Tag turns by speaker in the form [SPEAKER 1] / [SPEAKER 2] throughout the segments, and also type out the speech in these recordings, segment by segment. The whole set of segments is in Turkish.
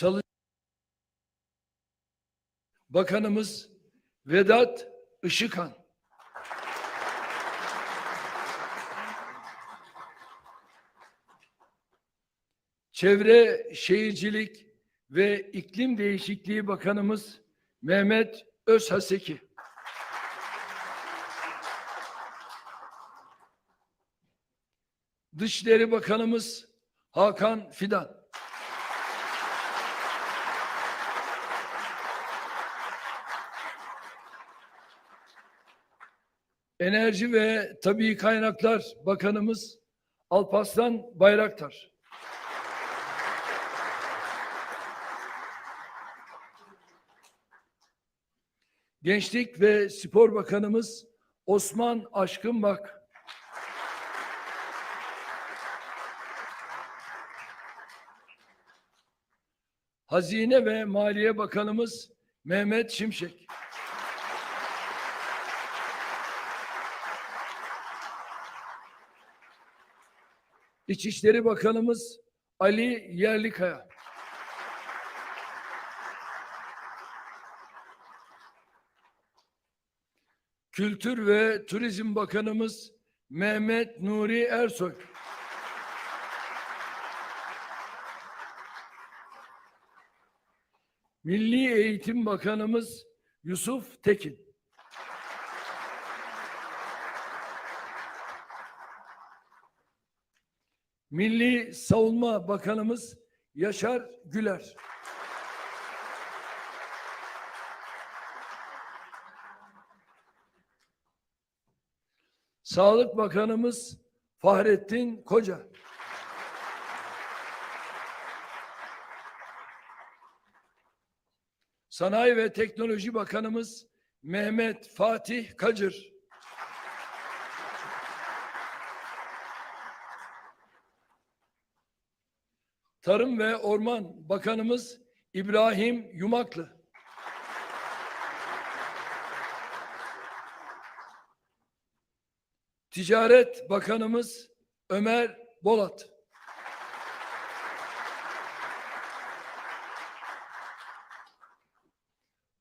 [SPEAKER 1] çalış Bakanımız Vedat Işıkhan. Çevre Şehircilik ve İklim Değişikliği Bakanımız Mehmet Özhaseki. Dışişleri Bakanımız Hakan Fidan. Enerji ve Tabii Kaynaklar Bakanımız Alparslan Bayraktar. Gençlik ve Spor Bakanımız Osman Aşkınbak. Hazine ve Maliye Bakanımız Mehmet Şimşek. İçişleri Bakanımız Ali Yerlikaya. Kültür ve Turizm Bakanımız Mehmet Nuri Ersoy. Milli Eğitim Bakanımız Yusuf Tekin. Milli Savunma Bakanımız Yaşar Güler. Sağlık Bakanımız Fahrettin Koca. Sanayi ve Teknoloji Bakanımız Mehmet Fatih Kacır. Tarım ve Orman Bakanımız İbrahim Yumaklı. Ticaret Bakanımız Ömer Bolat.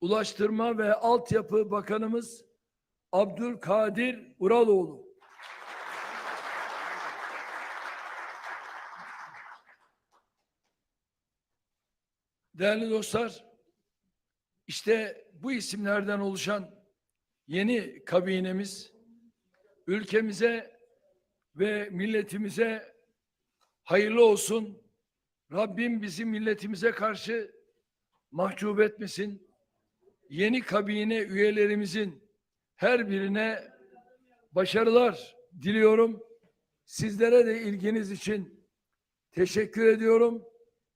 [SPEAKER 1] Ulaştırma ve Altyapı Bakanımız Abdülkadir Uraloğlu. Değerli dostlar, işte bu isimlerden oluşan yeni kabinemiz ülkemize ve milletimize hayırlı olsun. Rabbim bizi milletimize karşı mahcup etmesin. Yeni kabine üyelerimizin her birine başarılar diliyorum. Sizlere de ilginiz için teşekkür ediyorum.